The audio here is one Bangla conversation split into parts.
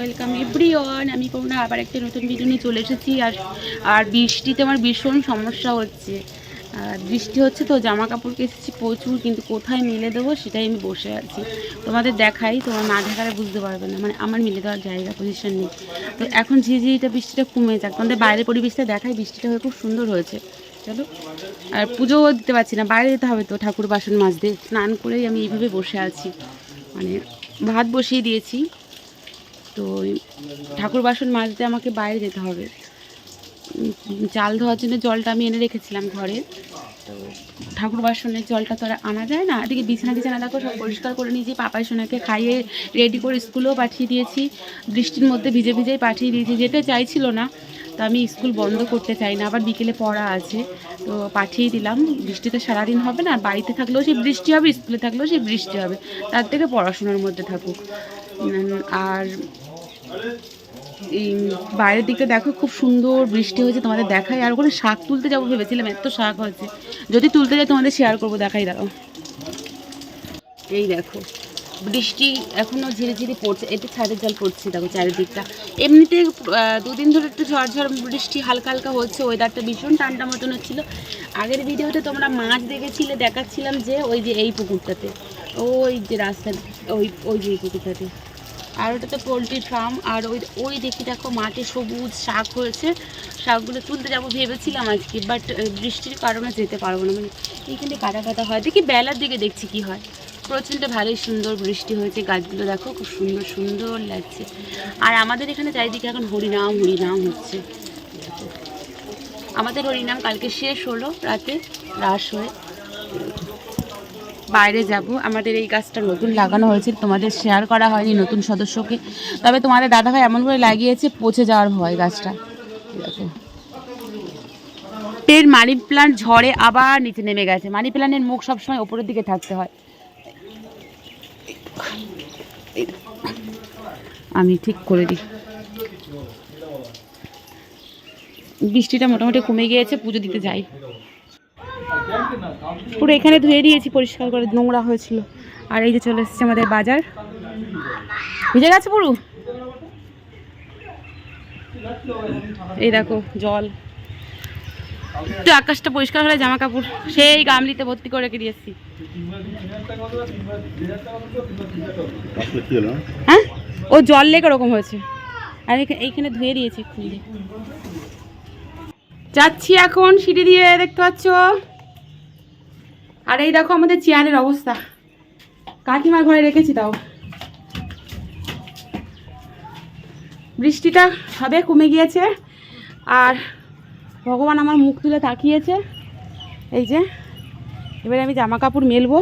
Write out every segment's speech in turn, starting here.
ওয়েলকাম এভরিওয়ান আমি করুণা আবার একটা নতুন ভিডিও নিয়ে চলে এসেছি আর আর বৃষ্টিতে আমার ভীষণ সমস্যা হচ্ছে। বৃষ্টি হচ্ছে তো জামা কাপড় কেসেছি প্রচুর, কিন্তু কোথায় মিলে দেবো সেটাই আমি বসে আছি। তোমাদের দেখাই, তোমার না দেখালে বুঝতে পারবে না। মানে আমার মিলে দেওয়ার জায়গা পজিশন নেই। তো এখন ঝিঝিটা বৃষ্টিটা কমে যাক, তোমাদের বাইরের পরিবেশটা দেখাই, বৃষ্টিটা হয়ে খুব সুন্দর হয়েছে। চলো। আর পুজোও দিতে পারছি না, বাইরে যেতে হবে তো, ঠাকুর বাসন মাছ দিয়ে স্নান করেই আমি এইভাবে বসে আছি। মানে ভাত বসিয়ে দিয়েছি। তো ঠাকুর বাসন মাজতে আমাকে বাইরে যেতে হবে। চাল ধোয়ার জন্য জলটা আমি এনে রেখেছিলাম ঘরে। তো ঠাকুর বাসনের জলটা তো আর আনা যায় না। এদিকে বিছানা বিছানা দেখো, সব পরিষ্কার করে নিয়েছি। পাপাই সোনাকে খাইয়ে রেডি করে স্কুলেও পাঠিয়ে দিয়েছি। বৃষ্টির মধ্যে ভিজে ভিজেই পাঠিয়ে দিয়েছি। যেতে চাইছিল না, তো আমি স্কুল বন্ধ করতে চাই না। আবার বিকেলে পড়া আছে, তো পাঠিয়ে দিলাম। বৃষ্টিতে সারাদিন হবে না। আর বাড়িতে থাকলেও সেই বৃষ্টি হবে, স্কুলে থাকলেও সেই বৃষ্টি হবে। তার থেকে পড়াশোনার মধ্যে থাকুক। আর এই বাইরের দিকটা দেখো, খুব সুন্দর বৃষ্টি হয়েছে, তোমাদের দেখাই। আর ওখানে শাক তুলতে যাব ভেবেছিলাম, এত শাক হয়েছে। যদি তুলতে যাই, তোমাদের শেয়ার করব, দেখাই দাও এই দেখো, বৃষ্টি এখনও ঝিরে ঝিরে পড়ছে একটু ছাদের জল পড়ছে, দেখো চারিদিকটা। এমনিতে দুদিন ধরে একটু ঝড় ঝড় বৃষ্টি, হালকা হালকা হচ্ছে ওয়েদারটা ভীষণ ঠান্ডা মতন হচ্ছিল। আগের ভিডিওতে তোমরা মাছ দেখেছিলে, দেখাচ্ছিলাম যে, ওই যে এই পুকুরটাতে, ওই যে রাস্তা ওই ওই যে পুকুরটাতে। আর ওটাতে পোলট্রি ফার্ম, আর ওই ওই দেখি দেখো মাঠে সবুজ শাক হয়েছে। শাকগুলো তুলতে যাব ভেবেছিলাম আজকে বাট বৃষ্টির কারণে যেতে পারব না। মানে এইখানে কাটা কাটা হয়। দেখি বেলার দিকে দেখছি কি হয়। প্রচণ্ড ভালোই সুন্দর বৃষ্টি হয়েছে। গাছগুলো দেখো খুব সুন্দর সুন্দর লাগছে। আর আমাদের এখানে চারিদিকে এখন হরিনাম হরিনাম হচ্ছে। আমাদের হরিনাম কালকে শেষ হলো, রাতে রাস হয়ে। বাইরে যাব। আমাদের এই গাছটা নতুন লাগানো হয়েছে, তোমাদের শেয়ার করা হয়নি নতুন সদস্যকে। তবে তোমাদের দাদাভাই এমন করে লাগিয়েছে, পচে যাওয়ার ভয় গাছটা। এর মানি প্লান্ট ঝড়ে আবার নিচে নেমে গেছে। মানি প্লান্টের মুখ সবসময় ওপরের দিকে থাকতে হয়। আমি ঠিক করে দিই। বৃষ্টিটা মোটামুটি কমে গিয়েছে, পুজো দিতে যাই। পুরো এখানে ধুয়ে দিয়েছি, পরিষ্কার করে নোংরা হয়েছিল। আর এই যে চলে এসেছে আমাদের বাজার। ভিজে গেছে পুরো? এই দেখো, জল। একটু আকাশটা পরিষ্কার হলে জামা কাপড় সেই গামলিতে ভর্তি করে রেখে দিয়েছি হ্যাঁ? ও জল লেগে ওরকম হয়েছে। আর এইখানে ধুয়ে দিয়েছি খুলে যাচ্ছি এখন, সিঁড়ি দিয়ে, দেখতে পাচ্ছ? আর এই দেখো আমাদের চেয়ারের অবস্থা। কাকিমার ঘরে রেখেছি তাও। বৃষ্টিটা সবে কমে গিয়েছে। আর ভগবান আমার মুখ তুলে তাকিয়েছে। এই যে, এবারে আমি জামা কাপড় মেলবো।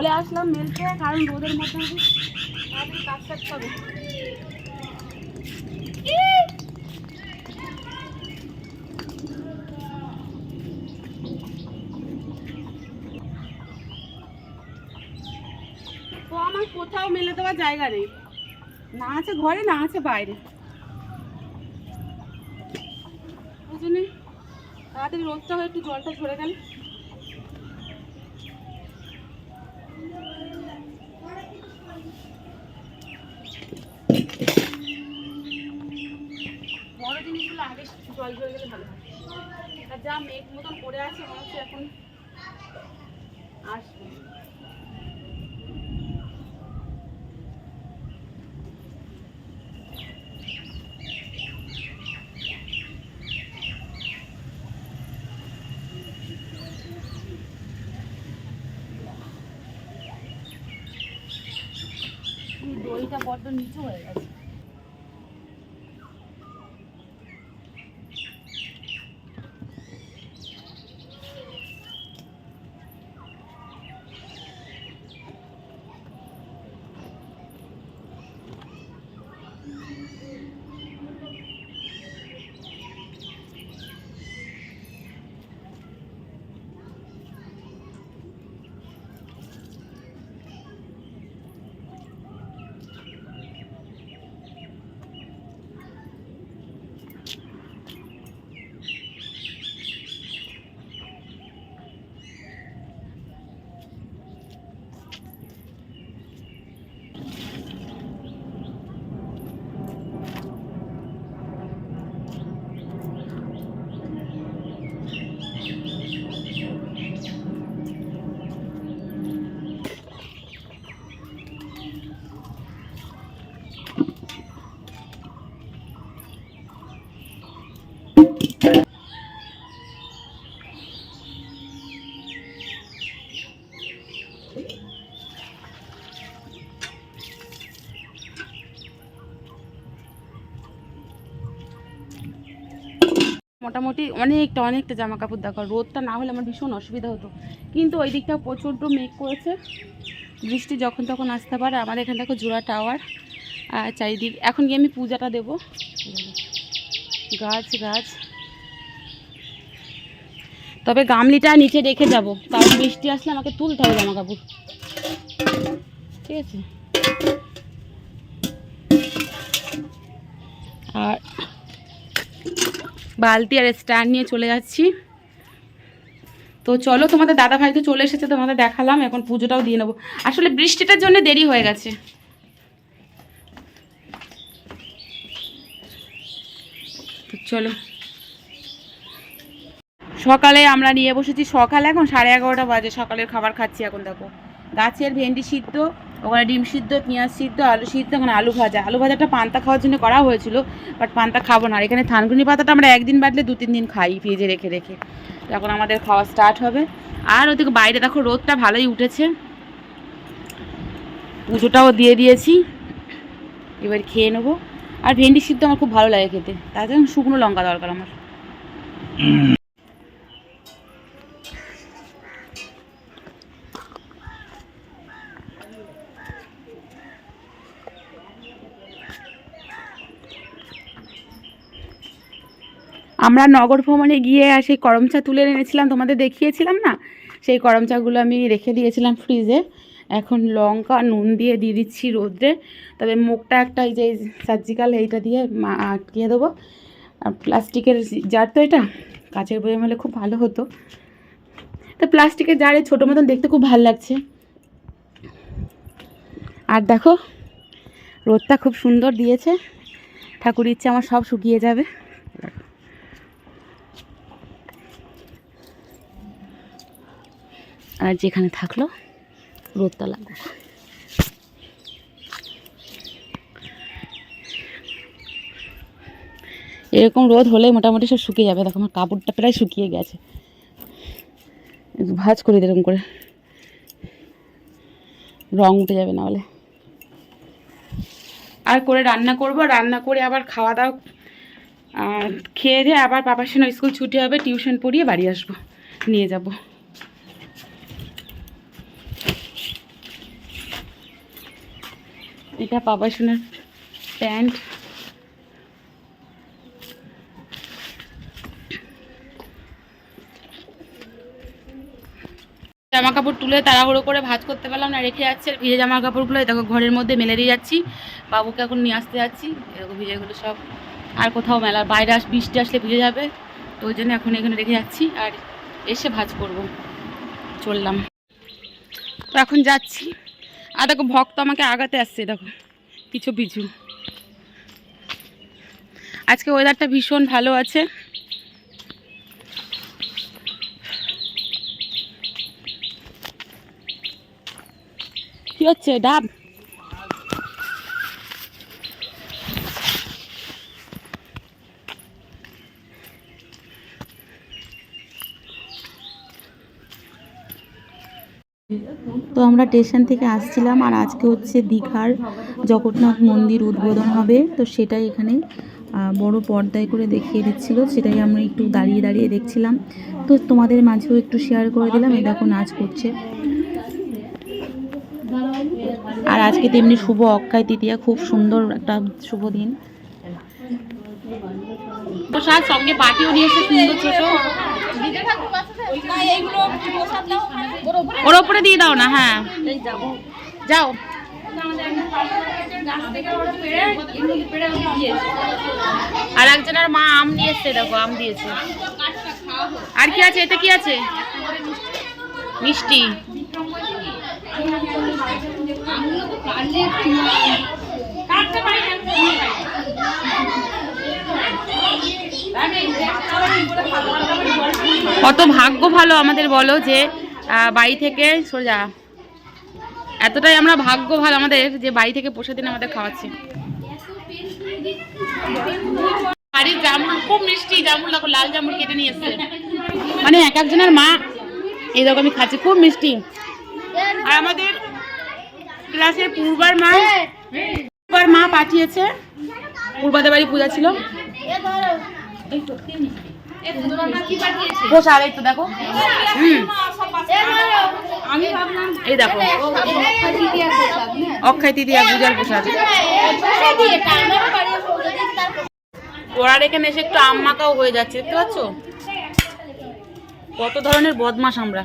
চলে আসলাম মেলতে কারণ রোদের মধ্যে তাড়াতাড়ি কাজ করতে আমার কোথাও মেলে দেওয়ার জায়গা নেই। না আছে ঘরে, না আছে বাইরে। ওই জন্যে তাড়াতাড়ি রোদটা হয়ে একটু জলটা ঝরে গেল বড় জিনিসগুলো জল ঝরে গেলে ভালো আর যা মেঘ মতন পড়ে আছে, মনে হচ্ছে এখন আসবে। দইটা বড্ড নিচু হয়ে গেছে। মোটামুটি অনেকটা অনেকটা জামা কাপড় দেখো রোদটা না হলে আমার ভীষণ অসুবিধা হতো। কিন্তু ওই দিকটা প্রচণ্ড মেঘ করেছে। বৃষ্টি যখন তখন আসতে পারে। আমাদের এখানে দেখো জোড়া টাওয়ার চারিদিক। এখন গিয়ে আমি পূজাটা দেবো। গাছ গাছ। তবে গামলিটা নিচে রেখে যাব। কারণ বৃষ্টি আসলে আমাকে তুলতে হবে জামা কাপড় ঠিক আছে? আর বালতি আর স্ট্যান্ড নিয়ে চলে যাচ্ছি। তো চলো তোমাদের দাদা ভাই তো চলে এসেছে, তোমাদের দেখালাম, এখন পুজোটাও দিয়ে নেব। আসলে বৃষ্টিটার জন্য দেরি হয়ে গেছে। তো চলো। সকালে আমরা নিয়ে বসেছি, সকালে এখন সাড়ে এগারোটা বাজে, সকালের খাবার খাচ্ছি এখন, দেখো। গাছের ভেন্ডি সিদ্ধ ওখানে ডিম সিদ্ধ, পেঁয়াজ সিদ্ধ, আলু সিদ্ধ, ওখানে আলু ভাজা। আলু ভাজাটা পান্তা খাওয়ার জন্য করা হয়েছিল বাট পান্তা খাব না। আর এখানে থানকুনি পাতাটা আমরা একদিন বাদলে দু তিন দিন খাই ফ্রিজে রেখে রেখে। তো এখন আমাদের খাওয়া স্টার্ট হবে। আর ওদিকে বাইরে দেখো, রোদটা ভালোই উঠেছে। পুজোটাও দিয়ে দিয়েছি। এবার খেয়ে নেব। আর ভেন্ডি সিদ্ধ আমার খুব ভালো লাগে খেতে। তার শুকনো লঙ্কা দরকার আমার। আমরা নগর ভ্রমণে গিয়ে আর সেই করম চা তুলে এনেছিলাম, তোমাদের দেখিয়েছিলাম না? সেই করমচাগুলো আমি রেখে দিয়েছিলাম ফ্রিজে এখন লঙ্কা, নুন দিয়ে দিয়ে দিচ্ছি রোদ্রে। তবে মুখটা একটা এই যে সার্জিক্যাল এইটা দিয়ে আটকিয়ে দেবো। আর প্লাস্টিকের জার তো এটা? কাঁচের বইয়ে হলে খুব ভালো হতো। তো প্লাস্টিকের জারে ছোটো মতন দেখতে খুব ভালো লাগছে। আর দেখো, রোদটা খুব সুন্দর দিয়েছে। ঠাকুর ইচ্ছে আমার সব শুকিয়ে যাবে। আর যেখানে থাকল রোদটা লাগবে এরকম রোদ হলে মোটামুটি সব শুকিয়ে যাবে। দেখো, আমার কাপড়টা প্রায় শুকিয়ে গেছে। ভাজ করে এরকম করে। রং উঠে যাবে না হলে। আর করে রান্না করব। রান্না করে আবার খাওয়া দাওয়া খেয়ে দিয়ে আবার পাপার সঙ্গে স্কুল ছুটি হবে। টিউশন পড়িয়ে বাড়ি আসব। নিয়ে যাব। এটা পাপার সোনার প্যান্ট। জামা কাপড় তুলে তাড়াহুড়ো করে ভাজ করতে পারলাম না, রেখে যাচ্ছে। ভিজে জামা কাপড়গুলো দেখো, ঘরের মধ্যে মেলে দিয়ে যাচ্ছি। বাবুকে এখন নিয়ে আসতে যাচ্ছি। এরকম ভিজেগুলো সব আর কোথাও মেলা বাইরে আস, বৃষ্টি আসলে ভিজে যাবে। তো ওই জন্য এখন এখানে রেখে যাচ্ছি আর এসে ভাজ করব। চললাম। তো এখন যাচ্ছি। আর দেখো, ভক্ত আমাকে আগাতে আসছে, দেখো। কিছু পিছু। আজকে ওয়েদারটা ভীষণ ভালো আছে। কি হচ্ছে, ডাব তো আমরা স্টেশন থেকে আসছিলাম আর আজকে হচ্ছে দীঘার জগন্নাথ মন্দির উদ্বোধন হবে। তো সেটাই এখানে বড় পর্দায় করে দেখিয়ে দিচ্ছিল, সেটাই আমরা একটু দাঁড়িয়ে দাঁড়িয়ে দেখছিলাম। তো তোমাদের মাঝেও একটু শেয়ার করে দিলাম, এই দেখো নাচ করছে। আর আজকে তেমনি শুভ অক্ষয় তৃতীয়া, খুব সুন্দর একটা শুভ দিন। সঙ্গে পাটিও নিয়েছে সুন্দর ছোট। ওর ওপরে দিয়ে দাও না হ্যাঁ। যাও। আর একজনের মা আম নিয়ে এসছে দেখো আম দিয়েছে। আর কি আছে? এতে কি আছে? মিষ্টি। কত ভাগ্য ভালো আমাদের বলো যে বাড়ি থেকে সোজা। এতটাই আমরা ভাগ্য ভালো আমাদের যে বাড়ি থেকে বসে দিন আমাদের খাওয়াচ্ছে। বাড়ি এই জামুন খুব মিষ্টি জামুন লাল জামুন কেটে নিয়ে মানে এক একজনের মা, এই দেখো আমি খাচ্ছি, খুব মিষ্টি। আর আমাদের ক্লাসের পূর্বার মা পূর্বার মা পাঠিয়েছে। পূর্বাদের বাড়ি পূজা ছিল। এই তো দেখো। হুম। এই দেখো। অক্ষয় পূজার প্রসাদ এখানে এসে একটু আম মাখাও হয়ে যাচ্ছে দেখতে পাচ্ছ? কত ধরনের বদমাস আমরা।